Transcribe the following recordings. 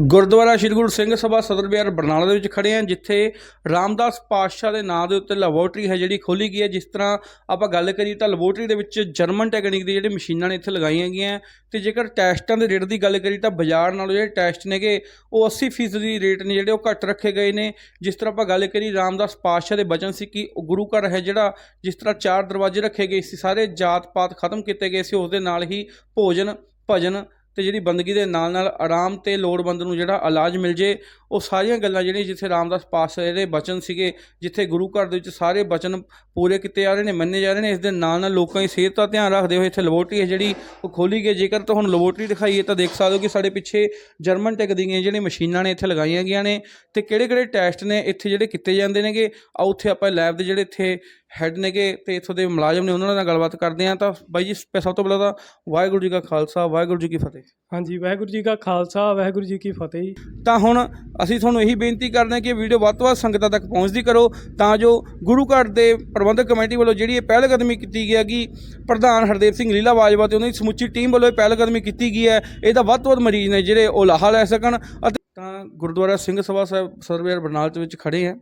ਗੁਰਦੁਆਰਾ ਸ਼੍ਰੀ ਗੁਰੂ ਸਿੰਘ ਸਭਾ ਸਦਰ ਬਿਹਾਰ ਬਰਨਾਲਾ ਦੇ ਵਿੱਚ ਖੜੇ ਹਾਂ, ਜਿੱਥੇ ਰਾਮਦਾਸ ਪਾਤਸ਼ਾਹ ਦੇ ਨਾਂ ਦੇ ਉੱਤੇ ਲੈਬੋਰਟਰੀ ਹੈ ਜਿਹੜੀ ਖੋਲੀ ਗਈ ਹੈ। ਜਿਸ ਤਰ੍ਹਾਂ ਆਪਾਂ ਗੱਲ ਕਰੀਏ ਤਾਂ ਲੈਬੋਰਟਰੀ ਦੇ ਵਿੱਚ ਜਰਮਨ ਟੈਕਨੀਕ ਦੀ ਜਿਹੜੀ ਮਸ਼ੀਨਾਂ ਨੇ ਇੱਥੇ ਲਗਾਈਆਂ ਗਈਆਂ ਤੇ ਜੇਕਰ ਟੈਸਟਾਂ ਦੇ ਰੇਟ ਦੀ ਗੱਲ ਕਰੀ ਤਾਂ ਬਾਜ਼ਾਰ ਨਾਲੋਂ ਜਿਹੜੇ ਟੈਸਟ ਨੇਗੇ, ਉਹ 80% ਦੀ ਰੇਟ ਨੇ ਜਿਹੜੇ ਉਹ ਘੱਟ ਰੱਖੇ ਗਏ ਨੇ। ਜਿਸ ਤਰ੍ਹਾਂ ਆਪਾਂ ਗੱਲ ਕਰੀ ਰਾਮਦਾਸ ਪਾਤਸ਼ਾਹ ਦੇ ਬਚਨ ਸੀ ਕਿ ਉਹ ਗੁਰੂ ਘਰ ਹੈ ਜਿਹੜਾ, ਜਿਸ ਤਰ੍ਹਾਂ ਚਾਰ ਦਰਵਾਜ਼ੇ ਰੱਖੇ ਗਏ ਸੀ, ਸਾਰੇ ਜਾਤ ਪਾਤ ਖਤਮ ਕੀਤੇ ਗਏ ਸੀ, ਉਸ ਦੇ ਨਾਲ ਹੀ ਭੋਜਨ, ਭਜਨ ਤੇ ਜਿਹੜੀ ਬੰਦਗੀ ਦੇ ਨਾਲ ਨਾਲ ਆਰਾਮ ਤੇ ਲੋੜਵੰਦ ਨੂੰ ਜਿਹੜਾ ਇਲਾਜ ਮਿਲ ਜੇ ਉਹ ਸਾਰੀਆਂ ਗੱਲਾਂ ਜਿਹੜੀਆਂ ਜਿੱਥੇ ਰਾਮਦਾਸ ਪਾਤਸ਼ਾਹ ਦੇ ਬਚਨ ਸੀਗੇ ਜਿੱਥੇ ਗੁਰੂ ਘਰ ਦੇ ਵਿੱਚ ਸਾਰੇ ਬਚਨ ਪੂਰੇ ਕੀਤੇ ਜਾ ਰਹੇ ਨੇ ਮੰਨੇ ਜਾ ਰਹੇ ਨੇ ਇਸ ਦੇ ਨਾਲ ਨਾਲ ਲੋਕਾਂ ਦੀ ਸਿਹਤ ਦਾ ਧਿਆਨ ਰੱਖਦੇ ਹੋਏ ਇੱਥੇ ਲੈਬੋਰਟਰੀ ਹੈ ਜਿਹੜੀ ਉਹ ਖੋਲੀ ਗਈ ਜੇਕਰ ਤੁਹਾਨੂੰ ਲੈਬੋਰਟਰੀ ਦਿਖਾਈਏ ਤਾਂ ਦੇਖ ਸਕਦੇ ਹੋ ਕਿ ਸਾਡੇ ਪਿੱਛੇ ਜਰਮਨ ਟੈਕ ਦੀਆਂ ਜਿਹੜੀਆਂ ਮਸ਼ੀਨਾਂ ਨੇ ਇੱਥੇ ਲਗਾਈਆਂ ਗਈਆਂ ਨੇ ਤੇ ਕਿਹੜੇ ਕਿਹੜੇ ਟੈਸਟ ਨੇ ਇੱਥੇ ਜਿਹੜੇ ਕੀਤੇ ਜਾਂਦੇ ਨੇਗੇ। ਆ ਉੱਥੇ ਆਪਾਂ ਲੈਬ ਦੇ ਜਿਹੜੇ ਇੱਥੇ ਹੈੱਡ ਨੇਗੇ ਤੇ ਇੱਥੋਂ ਦੇ ਮੁਲਾਜ਼ਮ ਨੇ ਉਹਨਾਂ ਨਾਲ ਗੱਲਬਾਤ ਕਰਦੇ ਹਾਂ। ਤਾਂ ਬਾਈ ਜੀ ਸਭ ਤੋਂ ਪਹਿਲਾਂ ਤਾਂ ਵਾਹਿਗੁਰੂ ਜੀ ਕਾ ਖਾਲਸਾ ਵਾਹਿਗੁਰੂ ਜੀ ਕੀ ਫਤਿਹ। ਹਾਂਜੀ ਵਾਹਿਗੁਰੂ ਜੀ ਕਾ ਖਾਲਸਾ ਵਾਹਿਗੁਰੂ ਜੀ ਕੀ ਫਤਿਹ। ਤਾਂ ਹੁਣ ਅਸੀਂ ਤੁਹਾਨੂੰ ਇਹੀ ਬੇਨਤੀ ਕਰਦੇ ਹਾਂ ਕਿ ਵੀਡੀਓ ਵੱਧ ਤੋਂ ਵੱਧ ਸੰਗਤਾਂ ਤੱਕ ਪਹੁੰਚਦੀ ਕਰੋ ਤਾਂ ਜੋ ਗੁਰੂ ਘਰ ਦੇ ਪ੍ਰਬੰਧਕ ਕਮੇਟੀ ਵੱਲੋਂ ਜਿਹੜੀ ਇਹ ਪਹਿਲ ਕਦਮੀ ਕੀਤੀ ਗਿਆ ਕਿ ਪ੍ਰਧਾਨ ਹਰਦੇਵ ਸਿੰਘ ਲੀਲਾ ਬਾਜਵਾ ਤੇ ਉਹਨਾਂ ਦੀ ਸਮੁੱਚੀ ਟੀਮ ਵੱਲੋਂ ਇਹ ਪਹਿਲ ਕਦਮੀ ਕੀਤੀ ਗਈ ਹੈ ਇਹਦਾ ਵੱਧ ਤੋਂ ਵੱਧ ਮਰੀਜ਼ ਨੇ ਜਿਹੜੇ ਉਹ ਲਾਹਾ ਲੈ ਸਕਣ ਅਤੇ ਤਾਂ ਗੁਰਦੁਆਰਾ ਸਿੰਘ ਸਭਾ ਸਾਹਿਬ ਸਰਵੇਅਰ ਬਰਨਾਲ ਦੇ ਵਿੱਚ ਖੜੇ ਆ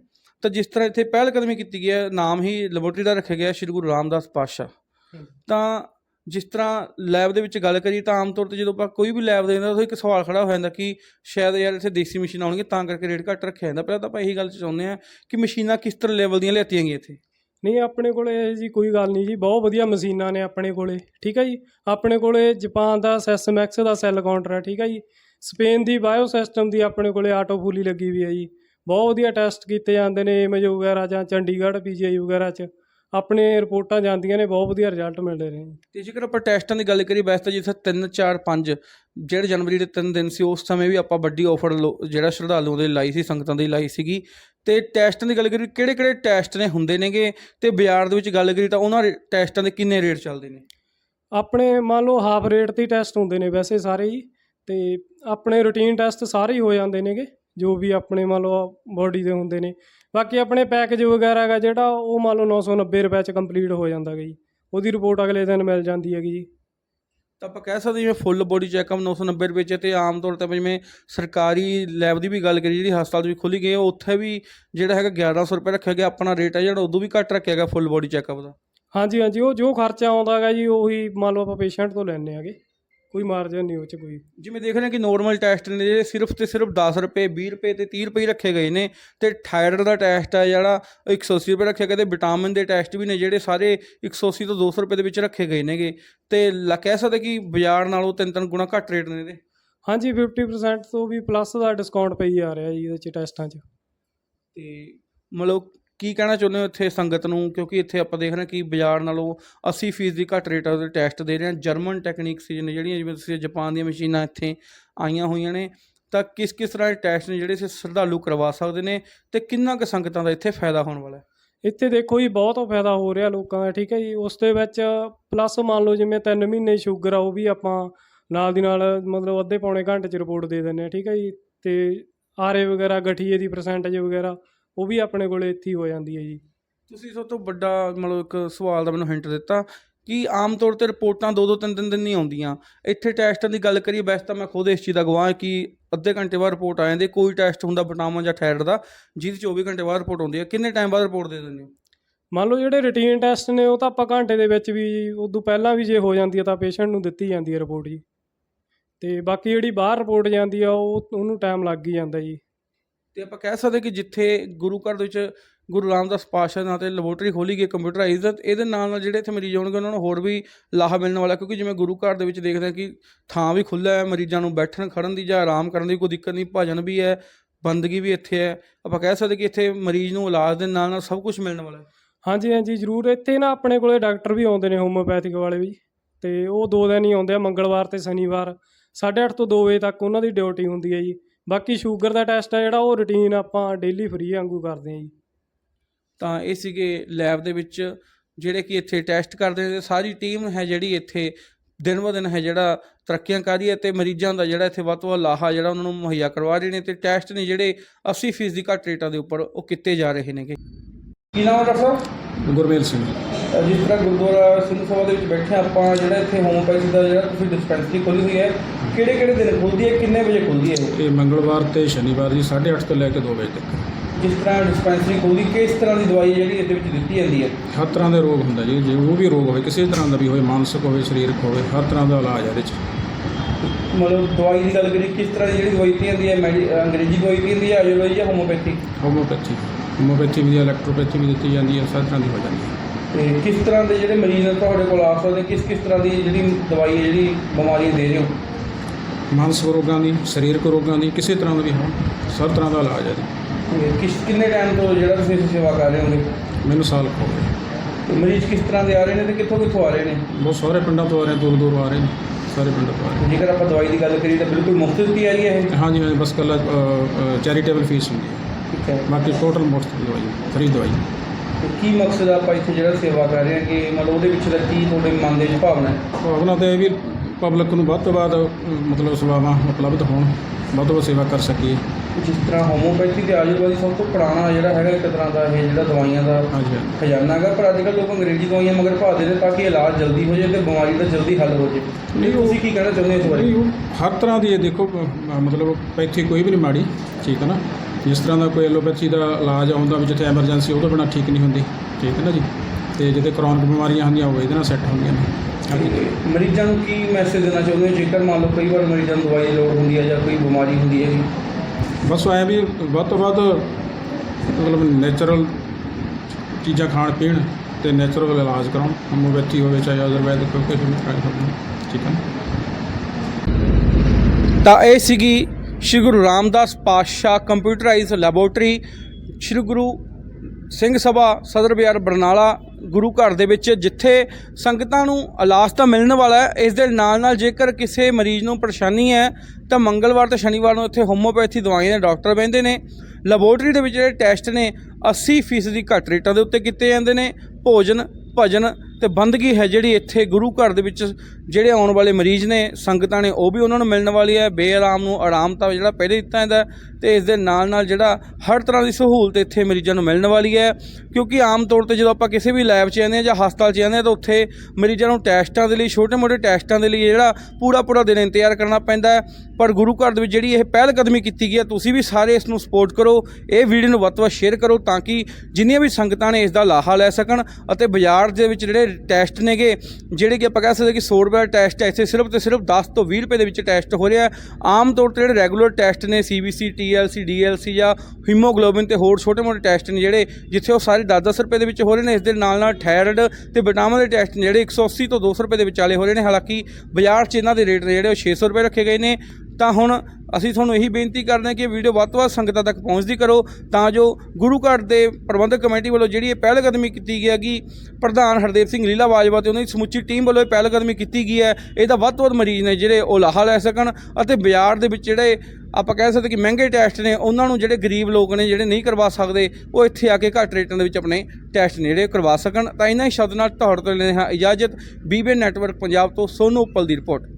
ਤਾਂ ਜਿਸ ਤਰ੍ਹਾਂ ਇੱਥੇ ਪਹਿਲ ਕਦਮੀ ਕੀਤੀ ਗਈ ਹੈ ਨਾਮ ਹੀ ਲੈਬੋਰਟਰੀ ਦਾ ਰੱਖਿਆ ਗਿਆ ਸ਼੍ਰੀ ਗੁਰੂ ਰਾਮਦਾਸ ਪਾਤਸ਼ਾਹ। ਤਾਂ ਜਿਸ ਤਰ੍ਹਾਂ ਲੈਬ ਦੇ ਵਿੱਚ ਗੱਲ ਕਰੀ ਤਾਂ ਆਮ ਤੌਰ ਤੇ ਜਦੋਂ ਆਪਾਂ ਕੋਈ ਵੀ ਲੈਬ ਦੇ ਤਾਂ ਇੱਕ ਸਵਾਲ ਖੜਾ ਹੋ ਜਾਂਦਾ ਕਿ ਸ਼ਾਇਦ ਯਾਰ ਇੱਥੇ ਦੇਸੀ ਮਸ਼ੀਨਾਂ ਆਉਣਗੀਆਂ ਤਾਂ ਕਰਕੇ ਰੇਟ ਘੱਟ ਰੱਖਿਆ ਜਾਂਦਾ। ਪਹਿਲਾਂ ਤਾਂ ਆਪਾਂ ਇਹੀ ਗੱਲ ਚਾਹੁੰਦੇ ਆ ਕਿ ਮਸ਼ੀਨਾਂ ਕਿਸ ਤਰ੍ਹਾਂ ਲੈਵਲ ਦੀਆਂ ਲਿਆਤੀਆਂ ਗਈਆਂ ਇੱਥੇ? ਨਹੀਂ, ਆਪਣੇ ਕੋਲੇ ਇਹ ਜੀ ਕੋਈ ਗੱਲ ਨਹੀਂ ਜੀ। ਬਹੁਤ ਵਧੀਆ ਮਸ਼ੀਨਾਂ ਨੇ ਆਪਣੇ ਕੋਲੇ, ਠੀਕ ਹੈ ਜੀ? ਆਪਣੇ ਕੋਲੇ ਜਾਪਾਨ ਦਾ ਸੈਸਮੈਕਸ ਦਾ ਸੈੱਲ ਕਾਊਂਟਰ ਹੈ ਠੀਕ ਹੈ ਜੀ? ਸਪੇਨ ਦੀ ਬਾਇਓ ਸਿਸਟਮ ਦੀ ਆਪਣੇ ਕੋਲੇ ਆਟੋ ਫੂਲੀ ਲੱਗੀ ਵੀ ਹੈ ਜੀ। ਬਹੁਤ ਵਧੀਆ ਟੈਸਟ ਕੀਤੇ ਜਾਂਦੇ ਨੇ ਏਮਜ ਵਗੈਰਾ ਜਾਂ ਚੰਡੀਗੜ੍ਹ ਪੀਜੀਆਈ ਵਗੈਰਾ 'ਚ। ਆਪਣੇ ਰਿਪੋਰਟਾਂ ਜਾਂਦੀਆਂ ਨੇ ਬਹੁਤ ਵਧੀਆ ਰਿਜ਼ਲਟ ਮਿਲਦੇ ਜੀ। ਤੇ ਜੇਕਰ ਆਪਾਂ ਟੈਸਟਾਂ ਦੀ ਗੱਲ ਕਰੀਏ ਵੈਸੇ ਤਾਂ ਜਿੱਥੇ 3 4 5 ਜਿਹੜੇ ਜਨਵਰੀ ਦੇ 3 ਦਿਨ ਸੀ ਉਸ ਸਮੇਂ ਵੀ ਆਪਾਂ ਵੱਡੀ ਆਫਰ ਜਿਹੜਾ ਸ਼ਰਧਾਲੂਆਂ ਦੇ ਲਾਈ ਸੀ ਸੰਗਤਾਂ ਦੀ ਲਾਈ ਸੀਗੀ। ਤੇ ਟੈਸਟਾਂ ਦੀ ਗੱਲ ਕਰੀਏ ਕਿਹੜੇ ਕਿਹੜੇ ਟੈਸਟ ਨੇ ਹੁੰਦੇ ਨੇਗੇ? ਤੇ ਬਾਜ਼ਾਰ ਦੇ ਵਿੱਚ ਗੱਲ ਕਰੀ ਤਾਂ ਉਹਨਾਂ ਟੈਸਟਾਂ ਦੇ ਕਿੰਨੇ ਰੇਟ ਚੱਲਦੇ ਨੇ? ਆਪਣੇ ਮੰਨ ਲਓ ਹਾਫ ਰੇਟ ਤੇ ਟੈਸਟ ਹੁੰਦੇ ਨੇ ਵੈਸੇ ਸਾਰੇ ਹੀ। ਤੇ ਆਪਣੇ ਰੂਟੀਨ ਟੈਸਟ ਸਾਰੇ ਹੀ ਹੋ ਜਾਂਦੇ ਨੇਗੇ ਜੋ ਵੀ ਆਪਣੇ ਮੰਨ ਲਓ ਬੋਡੀ ਦੇ ਹੁੰਦੇ ਨੇ। ਬਾਕੀ ਆਪਣੇ ਪੈਕੇਜ ਵਗੈਰਾ ਹੈਗਾ ਜਿਹੜਾ ਉਹ ਮੰਨ ਲਓ 990 ਰੁਪਏ ਚ ਕੰਪਲੀਟ ਹੋ ਜਾਂਦਾ ਗਾ ਜੀ। ਉਹਦੀ ਰਿਪੋਰਟ ਅਗਲੇ ਦਿਨ ਮਿਲ ਜਾਂਦੀ ਹੈਗੀ ਜੀ। ਤਾਂ ਆਪਾਂ ਕਹਿ ਸਕਦੇ ਜਿਵੇਂ ਫੁੱਲ ਬੋਡੀ ਚੈੱਕਅਪ 990 ਰੁਪਏ 'ਚ ਤੇ ਆਮ ਤੌਰ ਤੇ ਜਿਵੇਂ ਸਰਕਾਰੀ ਲੈਬ ਦੀ ਵੀ ਗੱਲ ਕਰੀ ਜਿਹੜੀ ਹਸਪਤਾਲ ਦੇ ਵਿੱਚ ਖੋਲੀ ਗਈ ਹੈ ਉੱਥੇ ਵੀ ਜਿਹੜਾ ਹੈਗਾ 1100 ਰੁਪਏ ਰੱਖਿਆ ਗਿਆ ਆਪਣਾ ਰੇਟ ਹੈ ਜਿਹੜਾ ਉਦੋਂ ਵੀ ਘੱਟ ਰੱਖਿਆ ਗਿਆ ਫੁੱਲ ਬੋਡੀ ਚੈੱਕਅਪ ਦਾ। ਹਾਂਜੀ ਹਾਂਜੀ ਉਹ ਜੋ ਖਰਚਾ ਆਉਂਦਾ ਹੈਗਾ ਜੀ ਉਹੀ ਮੰਨ ਲਓ ਆਪਾਂ ਪੇਸ਼ੈਂਟ ਤੋਂ ਲੈਂਦੇ ਹੈਗੇ। ਕੋਈ ਮਾਰਜਨ ਨਹੀਂ ਉਹ ਚ ਕੋਈ। ਜਿਵੇਂ ਦੇਖ ਰਹੇ ਹਾਂ ਕਿ ਨੋਰਮਲ ਟੈਸਟ ਨੇ ਜਿਹੜੇ ਸਿਰਫ ਤੇ ਸਿਰਫ 10 ਰੁਪਏ 20 ਰੁਪਏ ਤੇ 30 ਰੁਪਏ ਹੀ ਰੱਖੇ ਗਏ ਨੇ ਤੇ ਥਾਇਰਾਇਡ ਦਾ ਟੈਸਟ ਹੈ ਜਿਹੜਾ ਉਹ 180 ਰੁਪਏ ਰੱਖਿਆ ਗਿਆ ਤੇ ਵਿਟਾਮਿਨ ਦੇ ਟੈਸਟ ਵੀ ਨੇ ਜਿਹੜੇ ਸਾਰੇ 180 ਤੋਂ 200 ਰੁਪਏ ਦੇ ਵਿੱਚ ਰੱਖੇ ਗਏ ਨੇਗੇ। ਤੇ ਲ- ਕਹਿ ਸਕਦੇ ਕਿ ਬਾਜ਼ਾਰ ਨਾਲੋਂ ਤਿੰਨ ਤਿੰਨ ਗੁਣਾ ਘੱਟ ਰੇਟ ਨੇ ਇਹਦੇ। ਹਾਂਜੀ 50% ਤੋਂ ਵੀ ਪਲੱਸ ਦਾ ਡਿਸਕਾਊਂਟ ਪਈ ਆ ਰਿਹਾ ਜੀ ਇਹਦੇ ਚ ਟੈਸਟਾਂ 'ਚ। ਤੇ ਮਤਲਬ ਕੀ ਕਹਿਣਾ ਚਾਹੁੰਦੇ ਹੋ ਇੱਥੇ ਸੰਗਤ ਨੂੰ? ਕਿਉਂਕਿ ਇੱਥੇ ਆਪਾਂ ਦੇਖ ਰਹੇ ਹਾਂ ਕਿ ਬਾਜ਼ਾਰ ਨਾਲੋਂ 80% ਦੀ ਘੱਟ ਰੇਟ ਦੇ ਟੈਸਟ ਦੇ ਰਹੇ ਹਾਂ। ਜਰਮਨ ਟੈਕਨੀਕਸ ਨੇ ਜਿਹੜੀਆਂ ਜਿਵੇਂ ਤੁਸੀਂ ਜਾਪਾਨ ਦੀਆਂ ਮਸ਼ੀਨਾਂ ਇੱਥੇ ਆਈਆਂ ਹੋਈਆਂ ਨੇ, ਤਾਂ ਕਿਸ ਕਿਸ ਤਰ੍ਹਾਂ ਦੇ ਟੈਸਟ ਨੇ ਜਿਹੜੇ ਸੇ ਸ਼ਰਧਾਲੂ ਕਰਵਾ ਸਕਦੇ ਨੇ ਤੇ ਕਿੰਨਾ ਕੁ ਸੰਗਤਾਂ ਦਾ ਇੱਥੇ ਫਾਇਦਾ ਹੋਣ ਵਾਲਾ ਹੈ? ਇੱਥੇ ਦੇਖੋ ਜੀ, ਬਹੁਤ ਫਾਇਦਾ ਹੋ ਰਿਹਾ ਲੋਕਾਂ ਦਾ, ਠੀਕ ਹੈ ਜੀ। ਉਸ ਦੇ ਵਿੱਚ ਪਲੱਸ ਮੰਨ ਲਓ ਜਿਵੇਂ 3 ਮਹੀਨੇ ਸ਼ੂਗਰ ਆ, ਉਹ ਵੀ ਆਪਾਂ ਨਾਲ ਦੀ ਨਾਲ ਮਤਲਬ ਅੱਧੇ ਪੌਣੇ ਘੰਟੇ 'ਚ ਰਿਪੋਰਟ ਦੇ ਦਿੰਦੇ ਆ ਠੀਕ ਹੈ ਜੀ। ਤੇ ਆਰੇ ਵਗੈਰਾ, ਗਠੀਏ ਦੀ ਪਰਸੈਂਟੇਜ ਵਗੈਰਾ ਉਹ ਵੀ ਆਪਣੇ ਕੋਲੇ ਇੱਥੇ ਹੀ ਹੋ ਜਾਂਦੀ ਹੈ ਜੀ। ਤੁਸੀਂ ਸਭ ਤੋਂ ਵੱਡਾ ਮਤਲਬ ਇੱਕ ਸਵਾਲ ਦਾ ਮੈਨੂੰ ਹਿੰਟ ਦਿੱਤਾ ਕਿ ਆਮ ਤੌਰ ਤੇ ਰਿਪੋਰਟਾਂ ਦੋ ਦੋ ਤਿੰਨ ਤਿੰਨ ਦਿਨ ਨਹੀਂ ਆਉਂਦੀਆਂ। ਇੱਥੇ ਟੈਸਟਾਂ ਦੀ ਗੱਲ ਕਰੀਏ ਵੈਸੇ ਤਾਂ ਮੈਂ ਖੁਦ ਇਸ ਚੀਜ਼ ਦਾ ਗਵਾਹ ਕਿ ਅੱਧੇ ਘੰਟੇ ਬਾਅਦ ਰਿਪੋਰਟ ਆ ਜਾਂਦੀ ਕੋਈ ਟੈਸਟ ਹੁੰਦਾ ਵਿਟਾਮਿਨ ਜਾਂ ਥਾਇਰਾਇਡ ਦਾ ਜਿਹਦੀ 24 ਘੰਟੇ ਬਾਅਦ ਰਿਪੋਰਟ ਆਉਂਦੀ ਹੈ। ਕਿੰਨੇ ਟਾਈਮ ਬਾਅਦ ਰਿਪੋਰਟ ਦੇ ਦਿੰਦੇ ਹੋ? ਮੰਨ ਲਓ ਜਿਹੜੇ ਰੂਟੀਨ ਟੈਸਟ ਨੇ ਉਹ ਤਾਂ ਆਪਾਂ ਘੰਟੇ ਦੇ ਵਿੱਚ ਵੀ ਉਦੋਂ ਪਹਿਲਾਂ ਵੀ ਜੇ ਹੋ ਜਾਂਦੀ ਹੈ ਤਾਂ ਪੇਸ਼ੈਂਟ ਨੂੰ ਦਿੱਤੀ ਜਾਂਦੀ ਹੈ ਰਿਪੋਰਟ ਜੀ। ਤੇ ਬਾਕੀ ਜਿਹੜੀ ਬਾਹਰ ਰਿਪੋਰਟ ਜਾਂਦੀ ਆ ਉਹ ਉਹਨੂੰ ਟਾਈਮ ਲੱਗ ਹੀ ਜਾਂਦਾ ਜੀ। ਤੇ ਆਪਾਂ ਕਹਿ ਸਕਦੇ ਕਿ ਜਿੱਥੇ ਗੁਰੂ ਘਰ ਦੇ ਵਿੱਚ ਗੁਰੂ ਰਾਮਦਾਸ ਪਾਤਸ਼ਾਹ ਦੇ ਨਾਂ ਤੇ ਲੈਬੋਰਟਰੀ ਖੋਲੀ ਗਈ ਕੰਪਿਊਟਰਾਈਜ਼ ਇਹਦੇ ਨਾਲ ਨਾਲ ਜਿਹੜੇ ਇੱਥੇ ਮਰੀਜ਼ ਆਉਣਗੇ, ਉਹਨਾਂ ਨੂੰ ਹੋਰ ਵੀ ਲਾਹਾ ਮਿਲਣ ਵਾਲਾ, ਕਿਉਂਕਿ ਜਿਵੇਂ ਗੁਰੂ ਘਰ ਦੇ ਵਿੱਚ ਦੇਖਦੇ ਹਾਂ ਕਿ ਥਾਂ ਵੀ ਖੁੱਲ੍ਹਾ ਹੈ, ਮਰੀਜ਼ਾਂ ਨੂੰ ਬੈਠਣ ਖੜਨ ਦੀ ਜਾਂ ਆਰਾਮ ਕਰਨ ਦੀ ਕੋਈ ਦਿੱਕਤ ਨਹੀਂ, ਭਜਨ ਵੀ ਹੈ, ਬੰਦਗੀ ਵੀ ਇੱਥੇ ਹੈ। ਆਪਾਂ ਕਹਿ ਸਕਦੇ ਕਿ ਇੱਥੇ ਮਰੀਜ਼ ਨੂੰ ਇਲਾਜ ਦੇ ਨਾਲ ਨਾਲ ਸਭ ਕੁਝ ਮਿਲਣ ਵਾਲਾ ਹੈ। ਹਾਂਜੀ ਹਾਂਜੀ, ਜ਼ਰੂਰ। ਇੱਥੇ ਨਾ ਆਪਣੇ ਕੋਲੇ ਡਾਕਟਰ ਵੀ ਆਉਂਦੇ ਨੇ ਹੋਮੋਪੈਥਿਕ ਵਾਲੇ ਵੀ, ਤੇ ਉਹ ਦੋ ਦਿਨ ਹੀ ਆਉਂਦੇ ਆ, ਮੰਗਲਵਾਰ ਤੇ ਸ਼ਨੀਵਾਰ। 8:30 ਤੋਂ 2 ਵਜੇ ਤੱਕ ਉਹਨਾਂ ਦੀ ਡਿਊਟੀ ਹੁੰਦੀ ਹੈ ਜੀ। ਬਾਕੀ ਸ਼ੂਗਰ ਦਾ ਟੈਸਟ ਆ ਜਿਹੜਾ ਉਹ ਰੁਟੀਨ ਆਪਾਂ ਡੇਲੀ ਫ੍ਰੀ ਵਾਂਗੂ ਕਰਦੇ ਹਾਂ ਜੀ। ਤਾਂ ਇਹ ਸੀਗੇ ਲੈਬ ਦੇ ਵਿੱਚ ਜਿਹੜੇ ਕਿ ਇੱਥੇ ਟੈਸਟ ਕਰਦੇ ਨੇ ਸਾਰੀ ਟੀਮ ਹੈ ਜਿਹੜੀ ਇੱਥੇ ਦਿਨ ਬ ਦਿਨ ਹੈ ਜਿਹੜਾ ਤਰੱਕੀਆਂ ਕਰ ਰਹੀ ਹੈ ਤੇ ਮਰੀਜ਼ਾਂ ਦਾ ਜਿਹੜਾ ਇੱਥੇ ਵੱਧ ਤੋਂ ਵੱਧ ਲਾਹਾ ਜਿਹੜਾ ਉਹਨਾਂ ਨੂੰ ਮੁਹੱਈਆ ਕਰਵਾ ਰਹੇ ਨੇ ਤੇ ਟੈਸਟ ਨੇ ਜਿਹੜੇ 80% ਦੀ ਘੱਟ ਰੇਟਾਂ ਦੇ ਉੱਪਰ ਉਹ ਕੀਤੇ ਜਾ ਰਹੇ ਨੇਗੇ। ਕੀ ਨਾਮ ਹੈ ਡਾਕਟਰ ਸਾਹਿਬ? ਗੁਰਮੇਲ ਸਿੰਘ। ਜਿਸ ਤਰ੍ਹਾਂ ਗੁਰਦੁਆਰਾ ਸਿੰਘ ਸਭਾ ਦੇ ਵਿੱਚ ਬੈਠੇ ਆਪਾਂ ਜਿਹੜਾ ਇੱਥੇ ਹੋਮੋਪੈਥੀ ਦਾ ਜਿਹੜਾ ਤੁਸੀਂ ਡਿਸਪੈਂਸਰੀ ਖੋਲੀ ਹੋਈ ਹੈ ਕਿਹੜੇ ਕਿਹੜੇ ਦਿਨ ਖੁੱਲਦੀ ਹੈ ਕਿੰਨੇ ਵਜੇ ਖੁੱਲਦੀ ਹੈ ਇਹ? ਮੰਗਲਵਾਰ ਤੇ ਸ਼ਨੀਵਾਰ ਜੀ 8:30 ਤੋਂ ਲੈ ਕੇ 2 ਵਜੇ ਤੱਕ। ਜਿਸ ਤਰ੍ਹਾਂ ਡਿਸਪੈਂਸਰੀ ਖੁੱਲਦੀ ਕਿਸ ਤਰ੍ਹਾਂ ਦੀ ਦਵਾਈ ਜਿਹੜੀ ਇਹਦੇ ਵਿੱਚ ਦਿੱਤੀ ਜਾਂਦੀ ਹੈ? ਹਰ ਤਰ੍ਹਾਂ ਦੇ ਰੋਗ ਹੁੰਦਾ ਜੀ ਜੇ ਉਹ ਵੀ ਰੋਗ ਹੋਵੇ ਕਿਸੇ ਤਰ੍ਹਾਂ ਦਾ ਵੀ ਹੋਵੇ ਮਾਨਸਿਕ ਹੋਵੇ ਸਰੀਰਕ ਹੋਵੇ ਹਰ ਤਰ੍ਹਾਂ ਦਾ ਇਲਾਜ ਹੈ ਇਹਦੇ 'ਚ। ਮਤਲਬ ਦਵਾਈ ਦੀ ਗੱਲ ਕਰੀਏ ਕਿਸ ਤਰ੍ਹਾਂ ਦੀ ਜਿਹੜੀ ਦਵਾਈ ਦਿੱਤੀ ਜਾਂਦੀ ਹੈ ਮੈਡੀ- ਅੰਗਰੇਜ਼ੀ ਦਵਾਈ ਦਿੱਤੀ ਜਾਂਦੀ ਹੈ ਆਯੁਰਵੇਦ ਜਾਂ ਹੋਮੋਪੈਥੀ ਹੋਮੋਪੈਥੀ ਹੋਮੋਪੈਥੀ ਵੀ ਇਲੈਕਟ੍ਰੋਪੈਥੀ ਵੀ ਦਿੱਤੀ ਜਾਂਦੀ ਹੈ ਸਭ ਤਰ੍ਹਾਂ ਦੀ ਹੋ ਜਾਂਦੀ ਹੈ। ਤੇ ਕਿਸ ਤਰ੍ਹਾਂ ਦੇ ਜਿਹੜੇ ਮਰੀਜ਼ ਤੁਹਾਡੇ ਕੋਲ ਆ ਸਕਦੇ ਕਿਸ ਕਿਸ ਤਰ੍ਹਾਂ ਦੀ ਜਿਹੜੀ ਦਵਾਈ ਹੈ ਜਿਹੜੀ ਬਿਮਾਰੀ ਦੇ ਰਹੇ ਹੋ? ਮਾਨਸਿਕ ਰੋਗਾਂ ਦੀ ਸਰੀਰਕ ਰੋਗਾਂ ਦੀ ਕਿਸੇ ਤਰ੍ਹਾਂ ਦਾ ਵੀ ਹੋਣ ਸਭ ਤਰ੍ਹਾਂ ਦਾ ਇਲਾਜ ਹੈ। ਤੇ ਕਿਸ ਕਿੰਨੇ ਟਾਈਮ ਤੋਂ ਜਿਹੜਾ ਤੁਸੀਂ ਇਸ ਸੇਵਾ ਕਰ ਰਹੇ ਹੋਗੇ? ਮੈਨੂੰ ਸਾਲ ਕੁ ਹੋ ਗਏ। ਮਰੀਜ਼ ਕਿਸ ਤਰ੍ਹਾਂ ਦੇ ਆ ਰਹੇ ਨੇ ਤੇ ਕਿੱਥੋਂ ਕਿੱਥੋਂ ਆ ਰਹੇ ਨੇ? ਬਹੁਤ ਸਾਰੇ ਪਿੰਡਾਂ ਤੋਂ ਆ ਰਹੇ ਦੂਰ ਦੂਰ ਆ ਰਹੇ ਨੇ ਸਾਰੇ ਪਿੰਡਾਂ ਤੋਂ ਆ ਰਹੇ ਜੇਕਰ ਆਪਾਂ ਦਵਾਈ ਦੀ ਗੱਲ ਕਰੀਏ ਤਾਂ ਬਿਲਕੁਲ ਮੁਫਤ ਦਿੱਤੀ ਜਾ ਰਹੀ ਹੈ ਇਹ? ਨੇ। ਹਾਂਜੀ ਹਾਂਜੀ ਬਸ ਕੱਲਾ ਚੈਰੀਟੇਬਲ ਫੀਸ ਹੁੰਦੀ ਹੈ। ਠੀਕ ਹੈ। ਬਾਕੀ ਟੋਟਲ ਮੁਫਤ ਦਵਾਈ ਫਰੀ ਦਵਾਈ। ਤੇ ਕੀ ਮਕਸਦ ਆ ਆਪਾਂ ਇੱਥੇ ਜਿਹੜਾ ਸੇਵਾ ਕਰ ਰਹੇ ਹਾਂ ਕਿ ਮਤਲਬ ਉਹਦੇ ਵਿੱਚ ਦਾ ਕੀ ਤੁਹਾਡੇ ਮਨ ਦੇ ਵਿੱਚ ਭਾਵਨਾ ਹੈ? ਭਾਵਨਾ ਤੇ ਇਹ ਵੀ ਪਬਲਿਕ ਨੂੰ ਵੱਧ ਤੋਂ ਵੱਧ ਮਤਲਬ ਸੇਵਾਵਾਂ ਉਪਲਬਧ ਹੋਣ ਵੱਧ ਤੋਂ ਵੱਧ ਸੇਵਾ ਕਰ ਸਕੀਏ। ਜਿਸ ਤਰ੍ਹਾਂ ਹੋਮੋਪੈਥੀ ਤੇ ਆਯੁਰਵੇਦ ਸਭ ਤੋਂ ਪੁਰਾਣਾ ਜਿਹੜਾ ਹੈਗਾ ਇੱਕ ਤਰ੍ਹਾਂ ਦਾ ਇਹ ਜਿਹੜਾ ਦਵਾਈਆਂ ਦਾ ਹਾਂਜੀ ਖਜ਼ਾਨਾ ਹੈਗਾ ਪਰ ਅੱਜ ਕੱਲ੍ਹ ਲੋਕ ਅੰਗਰੇਜ਼ੀ ਦਵਾਈਆਂ ਮਗਰ ਭਾਲਦੇ ਨੇ ਤਾਂ ਕਿ ਇਲਾਜ ਜਲਦੀ ਹੋ ਜਾਏ ਤੇ ਬਿਮਾਰੀ ਦਾ ਜਲਦੀ ਹੱਲ ਹੋ ਜਾਏ। ਨਹੀਂ ਤੁਸੀਂ ਕੀ ਕਹਿਣਾ ਚਾਹੁੰਦੇ ਹੋ ਇਸ ਬਾਰੇ? ਉਹ ਹਰ ਤਰ੍ਹਾਂ ਦੀ ਇਹ ਦੇਖੋ ਮਤਲਬ ਪੈਥੀ ਕੋਈ ਵੀ ਨਹੀਂ ਮਾੜੀ ਠੀਕ ਹੈ ਨਾ? ਜਿਸ ਤਰ੍ਹਾਂ ਦਾ ਕੋਈ ਐਲੋਪੈਥੀ ਦਾ ਇਲਾਜ ਆਉਂਦਾ ਵੀ ਜਿੱਥੇ ਐਮਰਜੈਂਸੀ ਉਹਦੇ ਬਿਨਾਂ ਠੀਕ ਨਹੀਂ ਹੁੰਦੀ ਠੀਕ ਹੈ ਨਾ ਜੀ? ਤੇ ਜਿੱਥੇ ਕ੍ਰੋਨਿਕ ਬਿਮਾਰੀਆਂ ਹੁੰਦੀਆਂ ਉਹ ਇਹਦੇ ਨਾਲ ਸੈੱਟ ਹੁੰਦੀਆਂ ਨੇ। ਤੇ ਮਰੀਜ਼ਾਂ ਨੂੰ ਕੀ ਮੈਸੇਜ ਦੇਣਾ ਚਾਹੁੰਦੇ ਹੋ? ਜੇਕਰ ਮੰਨ ਲਓ ਕਈ ਵਾਰ ਮਰੀਜ਼ਾਂ ਨੂੰ ਦਵਾਈ ਦੀ ਲੋੜ ਹੁੰਦੀ ਹੈ ਜਾਂ ਕੋਈ ਬਿਮਾਰੀ ਹੁੰਦੀ ਹੈ ਬਸ ਐ ਵੀ ਵੱਧ ਤੋਂ ਵੱਧ ਮਤਲਬ ਨੇਚਰਲ ਚੀਜ਼ਾਂ ਖਾਣ ਪੀਣ ਤੇ ਨੇਚਰਲ ਇਲਾਜ ਕਰਾਉਣ। ਹੋਮੋਪੈਥੀ ਹੋਵੇ ਚਾਹੇ ਆਯੁਰਵੈਦਿਕ ਹੋਵੇ ਕੋਈ ਵੀ ਟਰਾਈ ਕਰਨਾ ਠੀਕ ਹੈ ਤਾਂ ਇਹ ਸੀਗੀ ਸ਼੍ਰੀ ਗੁਰੂ ਰਾਮਦਾਸ ਪਾਤਸ਼ਾਹ ਕੰਪਿਊਟਰਾਈਜ਼ ਲੈਬੋਰੇਟਰੀ ਸ਼੍ਰੀ ਗੁਰੂ ਸਿੰਘ ਸਭਾ ਸਦਰ ਬਾਜ਼ਾਰ ਬਰਨਾਲਾ। ਗੁਰੂ ਘਰ ਦੇ ਵਿੱਚ ਜਿੱਥੇ ਸੰਗਤਾਂ ਨੂੰ ਇਲਾਜ ਤਾਂ ਮਿਲਣ ਵਾਲਾ ਹੈ, ਇਸ ਦੇ ਨਾਲ ਨਾਲ ਜੇਕਰ ਕਿਸੇ ਮਰੀਜ਼ ਨੂੰ ਪਰੇਸ਼ਾਨੀ ਹੈ, ਤਾਂ ਮੰਗਲਵਾਰ ਤੇ ਸ਼ਨੀਵਾਰ ਨੂੰ ਇੱਥੇ ਹੋਮੋਪੈਥੀ ਦਵਾਈਆਂ ਦੇ ਡਾਕਟਰ ਬਹਿੰਦੇ ਨੇ। ਲੈਬੋਰਟਰੀ ਦੇ ਵਿੱਚ ਜਿਹੜੇ ਟੈਸਟ ਨੇ 80% ਦੀ ਘੱਟ ਰੇਟਾਂ ਦੇ ਉੱਤੇ ਕੀਤੇ ਜਾਂਦੇ ਨੇ। ਭੋਜਨ, ਭਜਨ ਤੇ ਬੰਦਗੀ ਹੈ ਜਿਹੜੀ ਇੱਥੇ ਗੁਰੂ ਘਰ ਦੇ ਵਿੱਚ ਜਿਹੜੇ ਆਉਣ ਵਾਲੇ ਮਰੀਜ਼ ਨੇ, ਸੰਗਤਾਂ ਨੇ, ਉਹ ਵੀ ਉਹਨਾਂ ਨੂੰ ਮਿਲਣ ਵਾਲੀ ਹੈ। ਬੇਆਰਾਮ ਨੂੰ ਆਰਾਮ ਤਾਂ ਜਿਹੜਾ ਪਹਿਲੇ ਦਿੱਤਾ ਜਾਂਦਾ ਤੇ ਇਸ ਦੇ ਨਾਲ ਨਾਲ ਜਿਹੜਾ ਹਰ ਤਰ੍ਹਾਂ ਦੀ ਸਹੂਲਤ ਇੱਥੇ ਮਰੀਜ਼ਾਂ ਨੂੰ ਮਿਲਣ ਵਾਲੀ ਹੈ, ਕਿਉਂਕਿ ਆਮ ਤੌਰ ਤੇ ਜਦੋਂ ਆਪਾਂ ਕਿਸੇ ਵੀ ਲੈਬ 'ਚ ਜਾਂਦੇ ਹਾਂ ਜਾਂ ਹਸਪਤਾਲ 'ਚ ਜਾਂਦੇ ਹਾਂ, ਤਾਂ ਉੱਥੇ ਮਰੀਜ਼ਾਂ ਨੂੰ ਟੈਸਟਾਂ ਦੇ ਲਈ, ਛੋਟੇ-ਮੋਟੇ ਟੈਸਟਾਂ ਦੇ ਲਈ ਜਿਹੜਾ ਪੂਰਾ ਪੂਰਾ ਦਿਨ ਇੰਤਜ਼ਾਰ ਕਰਨਾ ਪੈਂਦਾ ਹੈ। ਪਰ ਗੁਰੂ ਘਰ ਦੇ ਵਿੱਚ ਜਿਹੜੀ ਇਹ ਪਹਿਲ ਕਦਮੀ ਕੀਤੀ ਗਈ ਹੈ, ਤੁਸੀਂ ਵੀ ਸਾਰੇ ਇਸ ਨੂੰ ਸਪੋਰਟ ਕਰੋ, ਇਹ ਵੀਡੀਓ ਨੂੰ ਵੱਧ ਤੋਂ ਵੱਧ ਸ਼ੇਅਰ ਕਰੋ ਤਾਂ ਕਿ ਜਿੰਨੀਆਂ ਵੀ ਸੰਗਤਾਂ ਨੇ ਇਸ ਦਾ ਲਾਹਾ ਲੈ ਸਕਣ ਅਤੇ ਬਾਜ਼ਾਰ ਦੇ ਵਿੱਚ ਜਿਹੜੇ ਟੈਸਟ ਨੇਗੇ, ਜਿਹੜੇ ਕਿ ਆਪਾਂ ਕਹਿ ਸਕਦੇ ਕਿ 100 ਰੁਪਏ ਦਾ ਟੈਸਟ ਹੈ, ਇੱਥੇ ਸਿਰਫ ਤੇ ਸਿਰਫ 10 ਤੋਂ 20 ਰੁਪਏ ਦੇ ਵਿੱਚ ਟੈਸਟ ਹੋ ਰਿਹਾ ਆਮ ਤੌਰ ਤੇ ਜਿਹੜੇ ਰੈਗੂਲਰ ਟੈਸਟ ਨੇ ਸੀਬੀਸੀ ਟੀਐਲਸੀ ਡੀਐਲਸੀ ਜਾਂ ਹੀਮੋਗਲੋਬਿਨ ਤੇ ਹੋਰ ਛੋਟੇ-ਮੋਟੇ ਟੈਸਟ ਨੇ ਜਿਹੜੇ ਜਿੱਥੇ ਉਹ ਸਾਰੇ 10-10 ਰੁਪਏ ਦੇ ਵਿੱਚ ਹੋ ਰਹੇ ਨੇ, ਇਸ ਦੇ ਨਾਲ ਨਾਲ ਥਾਇਰਾਇਡ ਤੇ ਵਿਟਾਮਿਨ ਦੇ ਟੈਸਟ ਨੇ ਜਿਹੜੇ 180 ਤੋਂ 200 ਰੁਪਏ ਦੇ ਵਿਚਾਲੇ ਹੋ ਰਹੇ ਨੇ, ਹਾਲਾਂਕਿ ਬਾਜ਼ਾਰ 'ਚ ਇਹਨਾਂ ਦੇ ਰੇਟ ਨੇ ਜਿਹੜੇ ਉਹ 600 ਰੁਪਏ ਰੱਖੇ ਗਏ ਨੇ। ਤਾਂ ਹੁਣ ਅਸੀਂ ਤੁਹਾਨੂੰ ਇਹੀ ਬੇਨਤੀ ਕਰਦੇ ਹਾਂ ਕਿ ਵੀਡੀਓ ਵੱਧ ਤੋਂ ਵੱਧ ਸੰਗਤਾਂ ਤੱਕ ਪਹੁੰਚਦੀ ਕਰੋ, ਤਾਂ ਜੋ ਗੁਰੂ ਘਰ ਦੇ ਪ੍ਰਬੰਧਕ ਕਮੇਟੀ ਵੱਲੋਂ ਜਿਹੜੀ ਇਹ ਪਹਿਲ ਕਦਮੀ ਕੀਤੀ ਗਈ ਹੈ ਕਿ ਪ੍ਰਧਾਨ ਹਰਦੇਵ ਸਿੰਘ ਲੀਲਾ ਬਾਜਵਾ ਤੇ ਉਹਨਾਂ ਦੀ ਸਮੁੱਚੀ ਟੀਮ ਵੱਲੋਂ ਇਹ ਪਹਿਲ ਕਦਮੀ ਕੀਤੀ ਗਈ ਹੈ। ਇਹਦਾ ਵੱਧ ਤੋਂ ਵੱਧ ਮਰੀਜ਼ ਨੇ ਜਿਹੜੇ ਉਹ ਲਾਹਾ ਲੈ ਸਕਣ ਅਤੇ ਬਾਜ਼ਾਰ ਦੇ ਵਿੱਚ ਜਿਹੜੇ ਆਪਾਂ ਕਹਿ ਸਕਦੇ ਕਿ ਮਹਿੰਗੇ ਟੈਸਟ ਨੇ, ਉਹਨਾਂ ਨੂੰ ਜਿਹੜੇ ਗਰੀਬ ਲੋਕ ਨੇ ਜਿਹੜੇ ਨਹੀਂ ਕਰਵਾ ਸਕਦੇ, ਉਹ ਇੱਥੇ ਆ ਕੇ ਘੱਟ ਰੇਟਾਂ ਦੇ ਵਿੱਚ ਆਪਣੇ ਟੈਸਟ ਨੇ ਜਿਹੜੇ ਕਰਵਾ ਸਕਣ। ਤਾਂ ਇਹਨਾਂ ਹੀ ਸ਼ਬਦ ਨਾਲ ਤੁਹਾਡੇ ਤੋਂ ਲੈਣੇ ਹਾਂ ਇਜਾਜ਼ਤ ਬੀਬੀ ਨੈਟਵਰਕ ਪੰਜਾਬ ਤੋਂ ਸੋਨੂ ਉੱਪਲ ਦੀ ਰਿਪੋਰਟ।